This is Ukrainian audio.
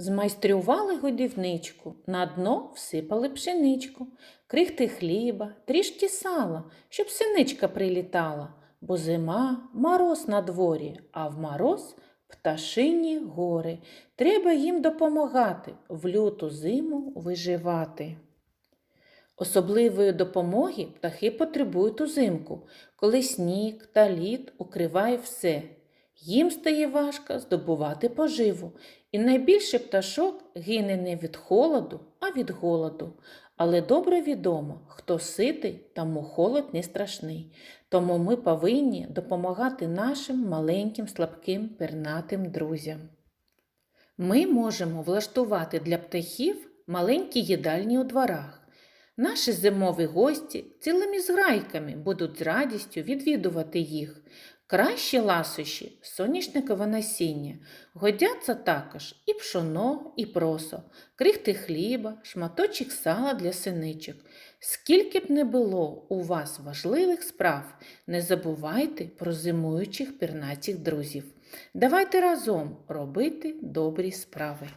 Змайстрували годівничку, на дно всипали пшеничку, крихти хліба, трішки сала, щоб синичка прилітала, бо зима, мороз на дворі, а в мороз пташині гори. Треба їм допомагати, в люту зиму виживати. Особливої допомоги птахи потребують узимку, коли сніг та лід укриває все. Їм стає важко здобувати поживу, і найбільше пташок гине не від холоду, а від голоду. Але добре відомо, хто ситий, тому холод не страшний. Тому ми повинні допомагати нашим маленьким, слабким, пернатим друзям. Ми можемо влаштувати для птахів маленькі їдальні у дворах. Наші зимові гості цілими зграйками будуть з радістю відвідувати їх. Кращі ласощі соняшникове насіння. Годяться також і пшоно, і просо, крихти хліба, шматочок сала для синичок. Скільки б не було у вас важливих справ, не забувайте про зимуючих пірнатіх друзів. Давайте разом робити добрі справи.